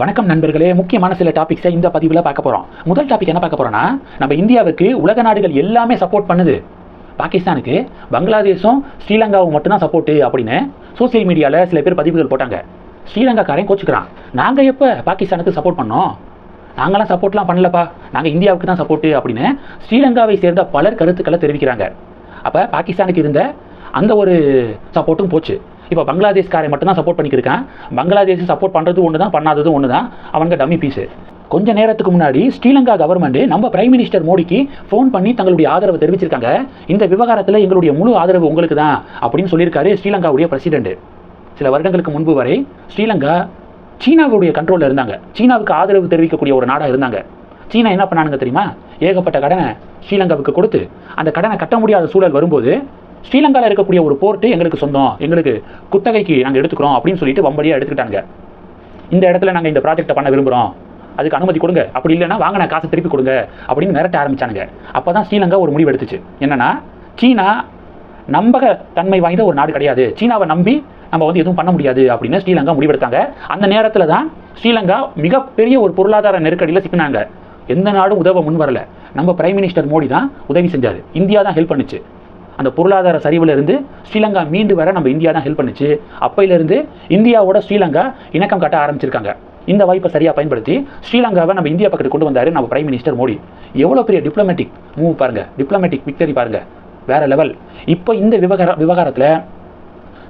வணக்கம் நண்பர்களே முக்கியமான சில டாபிக்ஸை இந்த பதிவில் பார்க்க போகிறோம் முதல் டாபிக் என்ன பார்க்க போகிறோம்னா நம்ம இந்தியாவுக்கு உலக நாடுகள் எல்லாமே சப்போர்ட் பண்ணுது. பாகிஸ்தானுக்கு பங்களாதேஷும் ஸ்ரீலங்காவும் மட்டும்தான் சப்போர்ட்டு அப்படின்னு சோசியல் மீடியாவில் சில பேர் பதிவுகள் போட்டாங்க. ஸ்ரீலங்காக்காரன் கோச்சுக்கிறான். நாங்கள் எப்போ பாகிஸ்தானுக்கு சப்போர்ட் பண்ணோம்? நாங்களாம் சப்போர்ட்லாம் பண்ணலப்பா. நாங்கள் இந்தியாவுக்கு தான் சப்போர்ட்டு அப்படின்னு ஸ்ரீலங்காவை சேர்ந்த பலர் கருத்துக்களை தெரிவிக்கிறாங்க. அப்போ பாகிஸ்தானுக்கு இருந்த அந்த ஒரு சப்போர்ட்டும் போச்சு. இப்போ பங்களாதேஷ்காரை மட்டும் தான் சப்போர்ட் பண்ணிக்கிருக்கான். பங்களாதேஷ் சப்போர்ட் பண்ணுறது ஒன்று தான் பண்ணாதது ஒன்று தான் அவங்க டம்மி பீஸு கொஞ்ச நேரத்துக்கு முன்னாடி ஸ்ரீலங்கா கவர்மெண்ட் நம்ம பிரைம் மினிஸ்டர் மோடிக்கு ஃபோன் பண்ணி தங்களுடைய ஆதரவை தெரிவிச்சிருக்காங்க. இந்த விவகாரத்தில் எங்களுடைய முழு ஆதரவு உங்களுக்கு தான் அப்படின்னு சொல்லியிருக்காரு ஸ்ரீலங்காவுடைய பிரசிடென்ட் சில வருடங்களுக்கு முன்பு வரை ஸ்ரீலங்கா சீனாவுடைய கண்ட்ரோலில் இருந்தாங்க. சீனாவுக்கு ஆதரவு தெரிவிக்கக்கூடிய ஒரு நாடாக இருந்தாங்க. சீனா என்ன பண்ணானுங்க தெரியுமா? ஏகப்பட்ட கடனை ஸ்ரீலங்காவுக்கு கொடுத்து அந்த கடனை கட்ட முடியாத சூழல் வரும்போது ஸ்ரீலங்காவில் இருக்கக்கூடிய ஒரு போர்ட்டு எங்களுக்கு சொந்தம். எங்களுக்கு குத்தகைக்கு நாங்கள் எடுத்துக்கிறோம் அப்படின்னு சொல்லிட்டு வம்படியாக எடுத்துக்கிட்டாங்க இந்த இடத்துல நாங்கள் இந்த ப்ராஜெக்டை பண்ண விரும்புகிறோம் அதுக்கு அனுமதி கொடுங்க. அப்படி இல்லைன்னா வாங்கின காசை திருப்பி கொடுங்க அப்படின்னு மிரட்ட ஆரம்பிச்சாங்க அப்போ தான் ஸ்ரீலங்கா ஒரு முடிவு எடுத்துச்சு. என்னன்னா சீனா நம்பக தன்மை வாய்ந்த ஒரு நாடு கிடையாது. சீனாவை நம்பி நம்ம வந்து எதுவும் பண்ண முடியாது அப்படின்னு ஸ்ரீலங்கா முடிவெடுத்தாங்க. அந்த நேரத்தில் தான் ஸ்ரீலங்கா மிகப்பெரிய ஒரு பொருளாதார நெருக்கடியில் சிக்கினாங்க. எந்த நாடும் உதவ முன் வரல நம்ம பிரைம் மினிஸ்டர் மோடி தான் உதவி செஞ்சார். இந்தியா தான் ஹெல்ப் பண்ணுச்சு. அந்த பொருளாதார சரிவிலிருந்து ஸ்ரீலங்கா மீண்டு வர நம்ம இந்தியா தான் ஹெல்ப் பண்ணுச்சு. அப்பையிலிருந்து இந்தியாவோட ஸ்ரீலங்கா இணக்கம் காட்ட ஆரம்பிச்சிருக்காங்க. இந்த வாய்ப்பை சரியாக பயன்படுத்தி ஸ்ரீலங்காவை நம்ம இந்தியா பக்கத்து கொண்டு வந்தாரு நம்ம பிரைம் மினிஸ்டர் மோடி. எவ்வளோ பெரிய டிப்ளமேட்டிக் மூவ் பாருங்கள் டிப்ளமேட்டிக் விக்டரி பாருங்க. வேற லெவல் இப்போ இந்த விவகார விவகாரத்தில்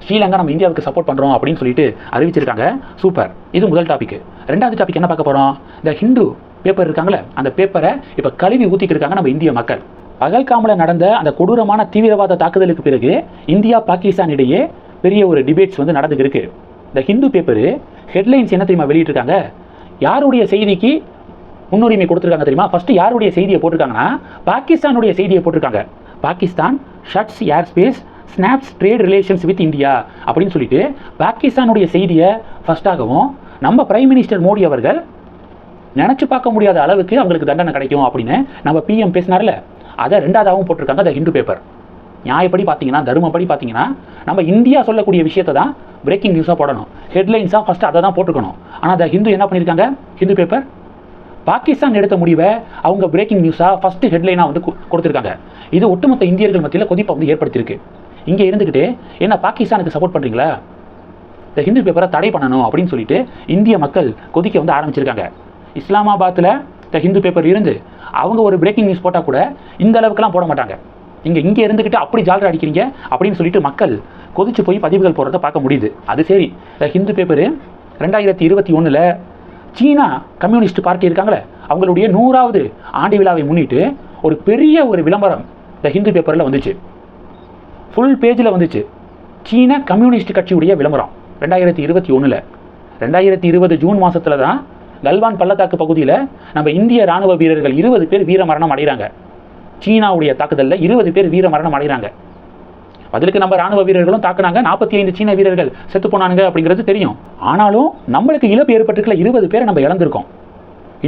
ஸ்ரீலங்கா நம்ம இந்தியாவுக்கு சப்போர்ட் பண்ணுறோம் அப்படின்னு சொல்லிட்டு அறிவிச்சிருக்காங்க. சூப்பர் இது முதல் டாபிக் ரெண்டாவது டாபிக் என்ன பார்க்க போகிறோம் இந்த ஹிந்து பேப்பர் இருக்காங்களே அந்த பேப்பரை இப்போ கழுவி ஊற்றிட்டு இருக்காங்க நம்ம இந்திய மக்கள். பகல்காமில் நடந்த அந்த கொடூரமான தீவிரவாத தாக்குதலுக்கு பிறகு இந்தியா பாகிஸ்தான் இடையே பெரிய ஒரு டிபேட்ஸ் வந்து நடந்துகிருக்கு. இந்த ஹிந்து பேப்பரு ஹெட்லைன்ஸ் என்ன தெரியுமா வெளியிட்டிருக்காங்க? யாருடைய செய்திக்கு முன்னுரிமை கொடுத்துருக்காங்க தெரியுமா? ஃபஸ்ட்டு யாருடைய செய்தியை போட்டிருக்காங்கன்னா பாகிஸ்தானுடைய செய்தியை போட்டிருக்காங்க. Pakistan shuts air space snaps trade relations with India அப்படின்னு சொல்லிட்டு பாகிஸ்தானுடைய செய்தியை ஃபஸ்ட்டாகவும் நம்ம பிரைம் மினிஸ்டர் மோடி அவர்கள் நினச்சி பார்க்க முடியாத அளவுக்கு அவங்களுக்கு தண்டனை கிடைக்கும் அப்படின்னு நம்ம பிஎம் பேசினார்ல. அதை ரெண்டாவதாகவும் போட்டிருக்காங்க அந்த ஹிந்து பேப்பர் நியாயப்படி பார்த்தீங்கன்னா தர்மப்படி பார்த்தீங்கன்னா நம்ம இந்தியா சொல்லக்கூடிய விஷயத்தை தான் பிரேக்கிங் நியூஸாக போடணும். ஹெட்லைன்ஸாக ஃபஸ்ட்டு அதை தான் போட்டுக்கணும் ஆனால் அந்த ஹிந்து என்ன பண்ணியிருக்காங்க? ஹிந்து பேப்பர் பாகிஸ்தான் எடுத்த முடிவை அவங்க பிரேக்கிங் நியூஸாக ஃபஸ்ட்டு ஹெட்லைனாக வந்து கொடுத்துருக்காங்க. இது ஒட்டுமொத்த இந்தியர்கள் மத்தியில் கொதிப்பை வந்து ஏற்படுத்தியிருக்கு. இங்கே இருந்துக்கிட்டு என்ன பாகிஸ்தானுக்கு சப்போர்ட் பண்ணுறீங்களா இந்த ஹிந்து பேப்பரை தடை பண்ணணும் அப்படின்னு சொல்லிட்டு இந்திய மக்கள் கொதிக்க வந்து ஆரம்பிச்சிருக்காங்க. இஸ்லாமாபாத்தில் த ஹிந்து பேப்பர் இருந்து அவங்க ஒரு பிரேக்கிங் நியூஸ் போட்டால் கூட இந்த அளவுக்குலாம் போட மாட்டாங்க. இங்கே இங்கே இருந்துக்கிட்டு அப்படி ஜாலரா அடிக்கிறீங்க அப்படின்னு சொல்லிட்டு மக்கள் கொதிச்சு போய் பதிவுகள் போடுறத பார்க்க முடியுது. அது சரி. த ஹிந்து பேப்பரு ரெண்டாயிரத்தி இருபத்தி ஒன்றில் சீனா கம்யூனிஸ்ட் பார்ட்டி இருக்காங்களே அவங்களுடைய நூறாவது ஆண்டு விழாவை முன்னிட்டு ஒரு பெரிய ஒரு விளம்பரம் இந்த ஹிந்து பேப்பரில் வந்துச்சு. ஃபுல் பேஜில் வந்துச்சு. சீன கம்யூனிஸ்ட் கட்சியுடைய விளம்பரம். ரெண்டாயிரத்தி இருபத்தி ஒன்றில் ரெண்டாயிரத்தி இருபது ஜூன் மாதத்தில் தான் கல்வான் பள்ளத்தாக்கு பகுதியில் நம்ம இந்திய ராணுவ வீரர்கள் இருபது பேர் வீர மரணம் அடைகிறாங்க. சீனாவுடைய தாக்குதலில் இருபது பேர் வீர மரணம் அடைகிறாங்க. பதிலுக்கு நம்ம ராணுவ வீரர்களும் தாக்குனாங்க. நாற்பத்தி ஐந்து சீன வீரர்கள் செத்து போனானுங்க அப்படிங்கிறது தெரியும். ஆனாலும் நம்மளுக்கு இழப்பு ஏற்பட்டிருக்கிற இருபது பேரை நம்ம இழந்திருக்கோம்.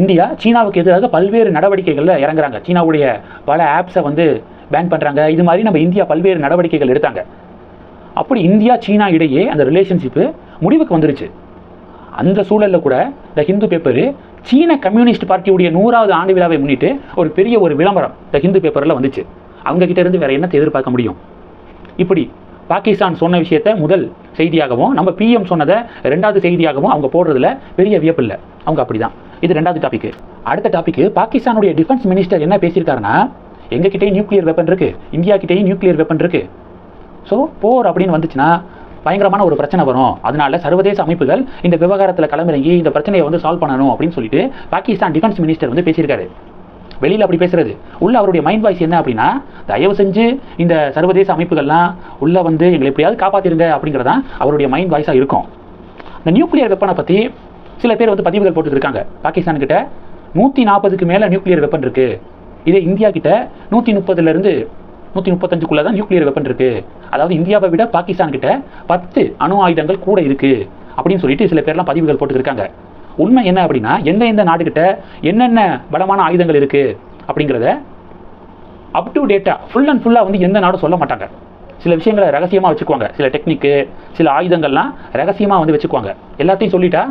இந்தியா சீனாவுக்கு எதிராக பல்வேறு நடவடிக்கைகளில் இறங்குறாங்க. சீனாவுடைய பல ஆப்ஸை வந்து பேன் பண்ணுறாங்க இது மாதிரி நம்ம இந்தியா பல்வேறு நடவடிக்கைகள் எடுத்தாங்க. அப்படி இந்தியா சீனா இடையே அந்த ரிலேஷன்ஷிப்பு முடிவுக்கு வந்துருச்சு. அந்த சூழலில் கூட த ஹிந்து பேப்பரு சீன கம்யூனிஸ்ட் பார்ட்டியுடைய நூறாவது ஆண்டு விழாவை முன்னிட்டு ஒரு பெரிய ஒரு விளம்பரம் த ஹிந்து பேப்பரில் வந்துச்சு. அவங்க கிட்ட இருந்து வேற என்னத்தை எதிர்பார்க்க முடியும்? இப்படி பாகிஸ்தான் சொன்ன விஷயத்த முதல் செய்தியாகவும் நம்ம பிஎம் சொன்னதை ரெண்டாவது செய்தியாகவும் அவங்க போடுறதுல பெரிய வியப்பு இல்லை. அவங்க அப்படிதான். இது ரெண்டாவது டாபிக் அடுத்த டாபிக் பாகிஸ்தானுடைய டிஃபென்ஸ் மினிஸ்டர் என்ன பேசியிருக்காருன்னா எங்ககிட்டயும் நியூக்ளியர் வெப்பன் இருக்கு இந்தியா கிட்டேயும் நியூக்ளியர் வெப்பன் இருக்கு. ஸோ போர் அப்படின்னு வந்துச்சுன்னா பயங்கரமான ஒரு பிரச்சனை வரும். அதனால சர்வதேச அமைப்புகள் இந்த விவகாரத்தில் களமிறங்கி இந்த பிரச்சனையை வந்து சால்வ் பண்ணணும் அப்படின்னு சொல்லிட்டு பாகிஸ்தான் டிஃபென்ஸ் மினிஸ்டர் வந்து பேசியிருக்காரு. வெளியில் அப்படி பேசுறது. உள்ள அவருடைய மைண்ட் வாய்ஸ் என்ன அப்படின்னா தயவு செஞ்சு இந்த சர்வதேச அமைப்புகள்லாம் உள்ள வந்து எங்களை எப்படியாவது காப்பாத்திருங்க அப்படிங்கிறதான் அவருடைய மைண்ட் வாய்ஸாக இருக்கும். இந்த நியூக்ளியர் வெப்பனை பற்றி சில பேர் வந்து பதிவுகள் போட்டுருக்காங்க பாகிஸ்தான் கிட்ட நூற்றி நாற்பதுக்கு மேலே நியூக்ளியர் வெப்பன் இருக்கு. இதே இந்தியா கிட்ட நூற்றி முப்பதுலேருந்து நூற்றி முப்பத்தஞ்சுக்குள்ளே தான் நியூக்ளியர் வெப்பன் இருக்குது அதாவது இந்தியாவை விட பாகிஸ்தான் கிட்ட பத்து அணு ஆயுதங்கள் கூட இருக்கு அப்படின்னு சொல்லிட்டு சில பேர்லாம் பதிவுகள் போட்டுருக்காங்க உண்மை என்ன அப்படின்னா எந்த எந்த நாடுகிட்ட என்னென்ன பலமான ஆயுதங்கள் இருக்கு அப்படிங்கிறத up to data full and ஃபுல்லாக வந்து எந்த நாடும் சொல்ல மாட்டாங்க. சில விஷயங்களை ரகசியமாக வச்சுக்குவாங்க. சில டெக்னிக்கு சில ஆயுதங்கள்லாம் ரகசியமாக வந்து வச்சுக்குவாங்க. எல்லாத்தையும் சொல்லிட்டா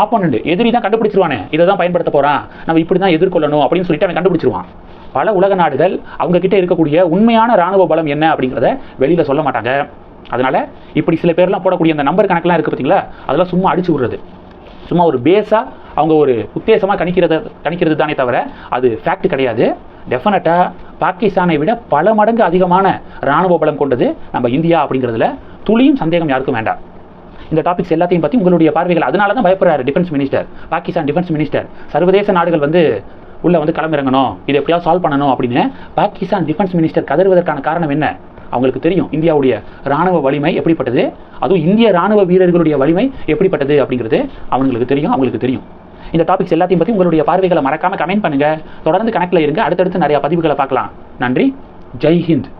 ஆப்போனண்ட் எதிரி தான் கண்டுபிடிச்சிருவானே. இதை தான் பயன்படுத்த போகிறான் நம்ம இப்படி தான் எதிர்கொள்ளணும் அப்படின்னு சொல்லிட்டு அவன் கண்டுபிடிச்சிருவான். பல உலக நாடுகள் அவங்க கிட்ட இருக்கக்கூடிய உண்மையான ராணுவ பலம் என்ன அப்படிங்கிறத வெளியில சொல்ல மாட்டாங்க. அதனால இப்படி சில பேர்லாம் போடக்கூடிய அந்த நம்பர் கணக்கெலாம் இருக்குது பார்த்தீங்களா அதெல்லாம் சும்மா அடிச்சு விடுறது. சும்மா ஒரு பேஸாக அவங்க ஒரு உத்தேசமாக கணிக்கிறத கணிக்கிறது தானே தவிர அது ஃபேக்ட் கிடையாது. டெஃபினட்டாக பாகிஸ்தானை விட பல மடங்கு அதிகமான ராணுவ பலம் கொண்டது நம்ம இந்தியா அப்படிங்கிறதுல துளியும் சந்தேகம் யாருக்கும் வேண்டாம். இந்த டாபிக்ஸ் எல்லாத்தையும் பற்றி உங்களுடைய பார்வைகள். அதனால தான் பயப்படுறாரு defence minister Pakistan defence minister சர்வதேச நாடுகள் வந்து உள்ளே வந்து களமிறங்கணும். இதை எப்படியாவது சால்வ் பண்ணணும் அப்படின்னு பாகிஸ்தான் டிஃபென்ஸ் மினிஸ்டர் கதறுவதற்கான காரணம் என்ன? அவங்களுக்கு தெரியும் இந்தியாவுடைய ராணுவ வலிமை எப்படிப்பட்டது? அதுவும் இந்திய ராணுவ வீரர்களுடைய வலிமை எப்படிப்பட்டது அப்படிங்கிறது அவங்களுக்கு தெரியும் அவங்களுக்கு தெரியும். இந்த டாபிக்ஸ் எல்லாத்தையும் பற்றி உங்களுடைய பார்வைகளை மறக்காமல் கமெண்ட் பண்ணுங்கள் தொடர்ந்து கணக்கில் இருங்க. அடுத்தடுத்து நிறைய பதிவுகளை பார்க்கலாம். நன்றி. ஜெய் ஹிந்த்.